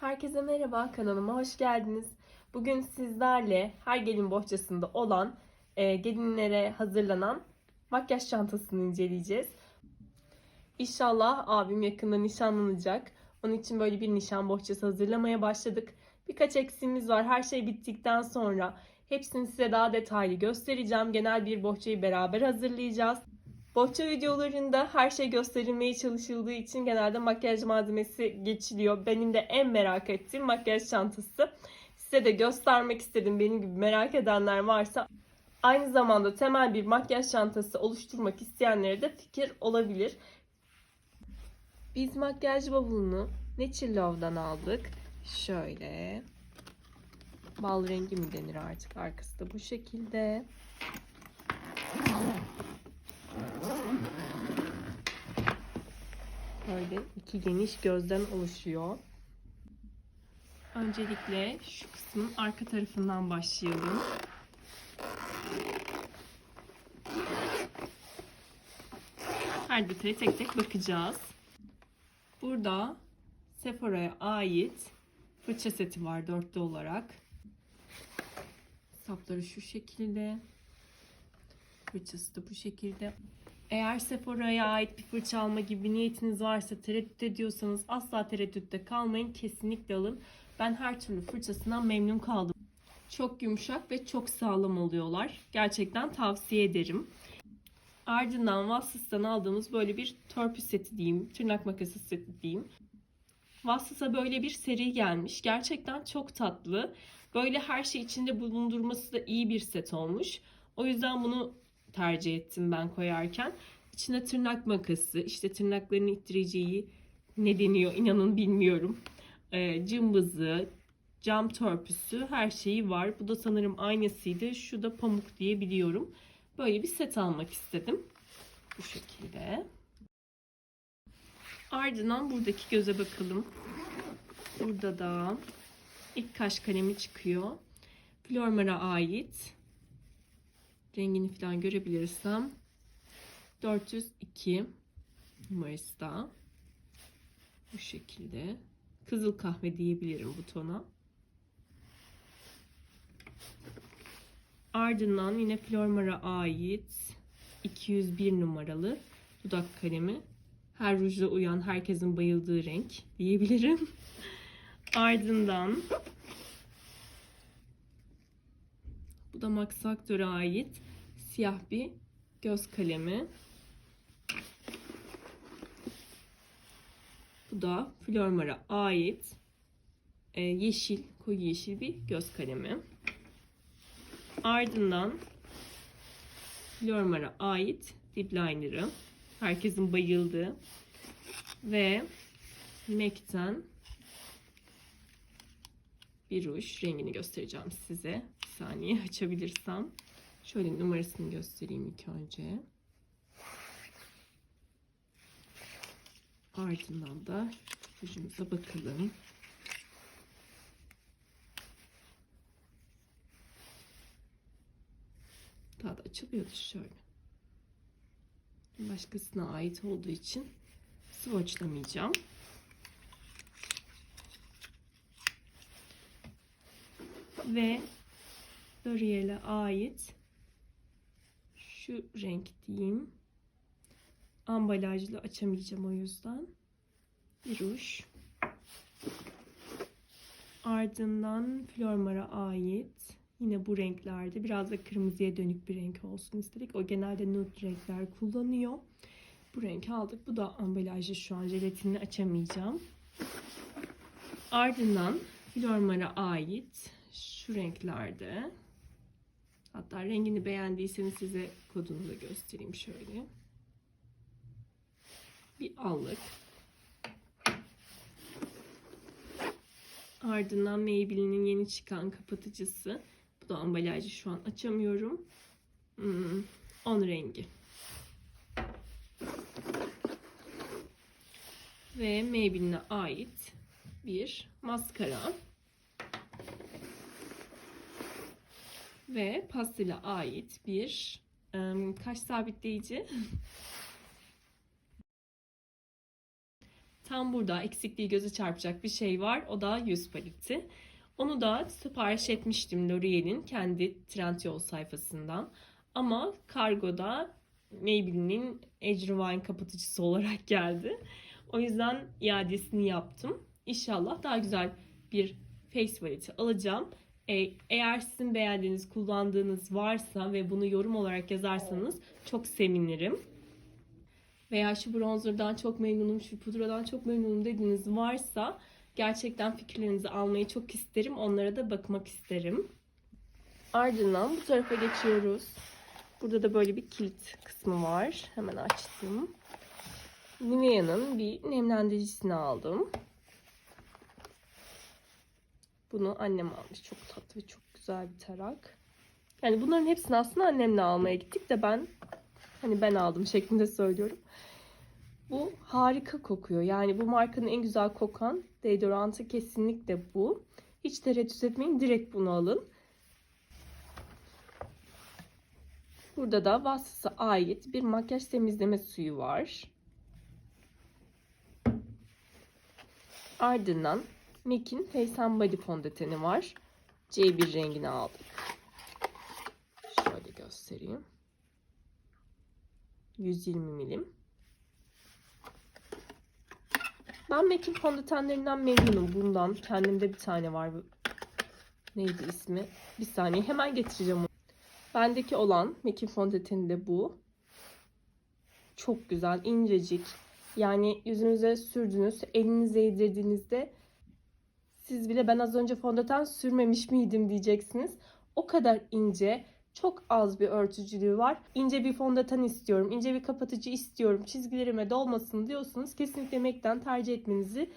Herkese merhaba, kanalıma hoş geldiniz. Bugün sizlerle her gelin bohçasında olan, e, gelinlere hazırlanan makyaj çantasını inceleyeceğiz. İnşallah abim yakında nişanlanacak. Onun için böyle bir nişan bohçası hazırlamaya başladık. Birkaç eksiğimiz var. Her şey bittikten sonra hepsini size daha detaylı göstereceğim. Genel bir bohçayı beraber hazırlayacağız. Bohça videolarında her şey gösterilmeye çalışıldığı için genelde makyaj malzemesi geçiliyor. Benim de en merak ettiğim makyaj çantası. Size de göstermek istedim benim gibi merak edenler varsa. Aynı zamanda temel bir makyaj çantası oluşturmak isteyenlere de fikir olabilir. Biz makyaj bavulunu Nature Love'dan aldık. Şöyle. Bal rengi mi denir artık arkası da bu şekilde. Böyle iki geniş gözden oluşuyor. Öncelikle şu kısmın arka tarafından başlayalım. Her detaya tek tek bakacağız. Burada Sephora'ya ait fırça seti var dörtlü olarak. Sapları şu şekilde. Fırçası da bu şekilde. Eğer Sephora'ya ait bir fırça alma gibi niyetiniz varsa tereddüt ediyorsanız asla tereddütte kalmayın. Kesinlikle alın. Ben her türlü fırçasından memnun kaldım. Çok yumuşak ve çok sağlam oluyorlar. Gerçekten tavsiye ederim. Ardından Wassos'tan aldığımız böyle bir törpü seti diyeyim, tırnak makası seti diyeyim. Wassos'a böyle bir seri gelmiş. Gerçekten çok tatlı. Böyle her şey içinde bulundurması da iyi bir set olmuş. O yüzden bunu tercih ettim ben koyarken. İçine tırnak makası, işte tırnaklarını ittireceği ne deniyor inanın bilmiyorum. E, cımbızı, cam törpüsü her şeyi var. Bu da sanırım aynasıydı. Şu da pamuk diye biliyorum. Böyle bir set almak istedim. Bu şekilde. Ardından buradaki göze bakalım. Burada da ilk kaş kalemi çıkıyor. Flormar'a ait. Rengini falan görebilirsem. 402 numarası da. Bu şekilde. Kızıl kahve diyebilirim bu tona. Ardından yine Flormar'a ait 201 numaralı dudak kalemi. Her rujla uyan herkesin bayıldığı renk diyebilirim. Ardından bu da Max Factor'a ait siyah bir göz kalemi. Bu da Flormar'a ait e, yeşil, koyu yeşil bir göz kalemi. Ardından Flormar'a ait dip liner'ı. Herkesin bayıldığı. Ve MAC'ten bir ruj. Rengini göstereceğim size. Saniye açabilirsem. Şöyle numarasını göstereyim ilk önce. Ardından da rujumuza bakalım. Daha da açılıyordu şöyle. Başkasına ait olduğu için swatchlamayacağım. Ve L'Oreal'e ait şu renk diyeyim. Ambalajlı açamayacağım o yüzden. Bir ruj. Ardından Flormar'a ait Yine bu renklerde biraz da kırmızıya dönük bir renk olsun istedik. O genelde nude renkler kullanıyor. Bu renk aldık. Bu da ambalajlı şu an jelatinini açamayacağım. Ardından Flormar'a ait şu renklerde. Hatta rengini beğendiyseniz size kodunu da göstereyim şöyle. Bir allık. Ardından Maybelline'in yeni çıkan kapatıcısı. Bu da ambalajı şu an açamıyorum. Hmm, 10 rengi. Ve Maybelline'e ait bir maskara. Ve pastile ait bir um, kaş sabitleyici. Tam burada eksikliği göze çarpacak bir şey var. O da yüz paleti. Onu da sipariş etmiştim L'Oreal'in kendi Trendyol sayfasından. Ama kargoda Maybelline'in Rewind kapatıcısı olarak geldi. O yüzden iadesini yaptım. İnşallah daha güzel bir face paleti alacağım. E, eğer sizin beğendiğiniz, kullandığınız varsa ve bunu yorum olarak yazarsanız çok sevinirim. Veya şu bronzerdan çok memnunum, şu pudradan çok memnunum dediğiniz varsa gerçekten fikirlerinizi almayı çok isterim. Onlara da bakmak isterim. Ardından bu tarafa geçiyoruz. Burada da böyle bir kilit kısmı var. Hemen açtım. Nivea'nın bir nemlendiricisini aldım. Bunu annem almış. Çok tatlı ve çok güzel bir tarak. Yani bunların hepsini aslında annemle almaya gittik de ben hani ben aldım şeklinde söylüyorum. Bu harika kokuyor. Yani bu markanın en güzel kokan deodorantı kesinlikle bu. Hiç tereddüt etmeyin. Direkt bunu alın. Burada da Wassa'ya ait bir makyaj temizleme suyu var. Ardından MAC'in Face Body fondöteni var. C1 rengini aldık. Şöyle göstereyim. 120 milim. Ben MAC'in fondötenlerinden memnunum. Bundan kendimde bir tane var. Neydi ismi? Bir saniye hemen getireceğim onu. Bendeki olan MAC'in fondöteni de bu. Çok güzel, incecik. Yani yüzünüze sürdünüz, elinize yedirdiğinizde siz bile ben az önce fondöten sürmemiş miydim diyeceksiniz. O kadar ince, çok az bir örtücülüğü var. İnce bir fondöten istiyorum, ince bir kapatıcı istiyorum, çizgilerime dolmasın diyorsanız kesinlikle MAC'den tercih etmenizi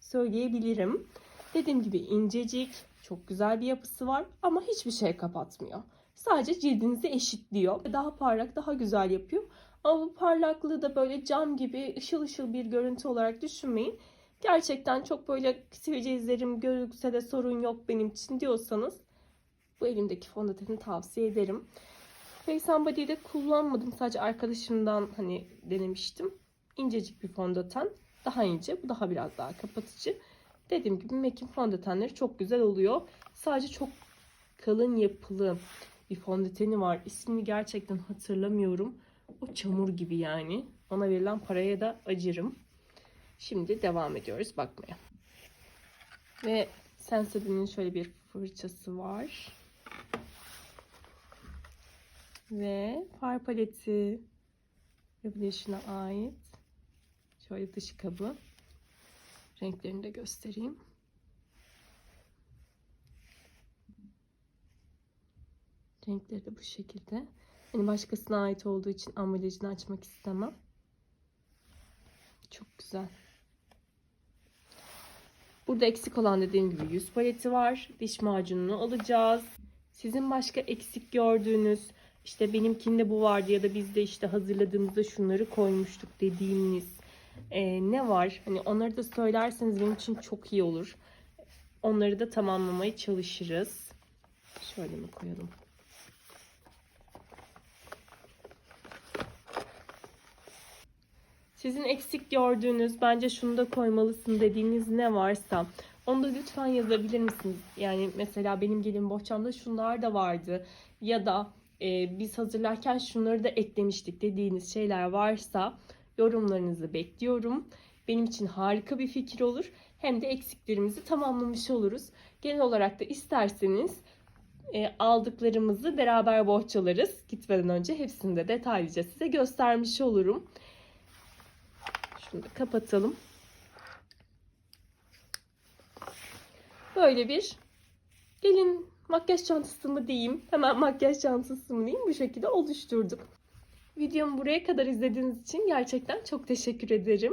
söyleyebilirim. Dediğim gibi incecik, çok güzel bir yapısı var ama hiçbir şey kapatmıyor. Sadece cildinizi eşitliyor. Daha parlak, daha güzel yapıyor. Ama bu parlaklığı da böyle cam gibi ışıl ışıl bir görüntü olarak düşünmeyin. Gerçekten çok böyle sivilce izlerim görükse de sorun yok benim için diyorsanız bu elimdeki fondöteni tavsiye ederim. Face and Body'yi de kullanmadım. Sadece arkadaşımdan hani denemiştim. İncecik bir fondöten. Daha ince. Bu daha biraz daha kapatıcı. Dediğim gibi MAC'in fondötenleri çok güzel oluyor. Sadece çok kalın yapılı bir fondöteni var. İsmini gerçekten hatırlamıyorum. O çamur gibi yani. Ona verilen paraya da acırım. Şimdi devam ediyoruz bakmaya. Ve Sensible'nin şöyle bir fırçası var. Ve far paleti Revelation'a ait. Şöyle dış kabı. Renklerini de göstereyim. Renkleri de bu şekilde. Yani başkasına ait olduğu için ambalajını açmak istemem. Çok güzel. Burada eksik olan dediğim gibi yüz paleti var. Diş macununu alacağız. Sizin başka eksik gördüğünüz işte benimkinde bu vardı ya da biz de işte hazırladığımızda şunları koymuştuk dediğiniz e, ne var? Hani onları da söylerseniz benim için çok iyi olur. Onları da tamamlamaya çalışırız. Şöyle mi koyalım? Sizin eksik gördüğünüz, bence şunu da koymalısın dediğiniz ne varsa onu da lütfen yazabilir misiniz? Yani mesela benim gelin bohçamda şunlar da vardı ya da e, biz hazırlarken şunları da eklemiştik dediğiniz şeyler varsa yorumlarınızı bekliyorum. Benim için harika bir fikir olur. Hem de eksiklerimizi tamamlamış oluruz. Genel olarak da isterseniz e, aldıklarımızı beraber bohçalarız. Gitmeden önce hepsini de detaylıca size göstermiş olurum. Da kapatalım. Böyle bir gelin makyaj çantası mı diyeyim, hemen makyaj çantası mı diyeyim bu şekilde oluşturdum. Videomu buraya kadar izlediğiniz için gerçekten çok teşekkür ederim.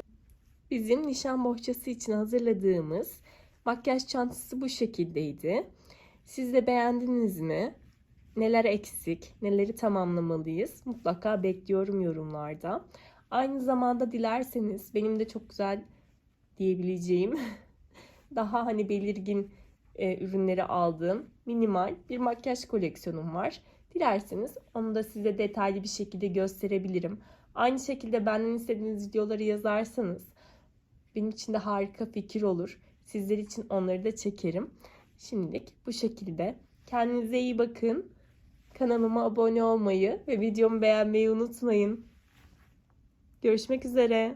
Bizim nişan bohçası için hazırladığımız makyaj çantası bu şekildeydi. Siz de beğendiniz mi? Neler eksik, neleri tamamlamalıyız? Mutlaka bekliyorum yorumlarda. Aynı zamanda dilerseniz benim de çok güzel diyebileceğim daha hani belirgin e, ürünleri aldığım minimal bir makyaj koleksiyonum var. Dilerseniz onu da size detaylı bir şekilde gösterebilirim. Aynı şekilde benden istediğiniz videoları yazarsanız benim için de harika fikir olur. Sizler için onları da çekerim. Şimdilik bu şekilde. Kendinize iyi bakın. Kanalıma abone olmayı ve videomu beğenmeyi unutmayın. Görüşmek üzere.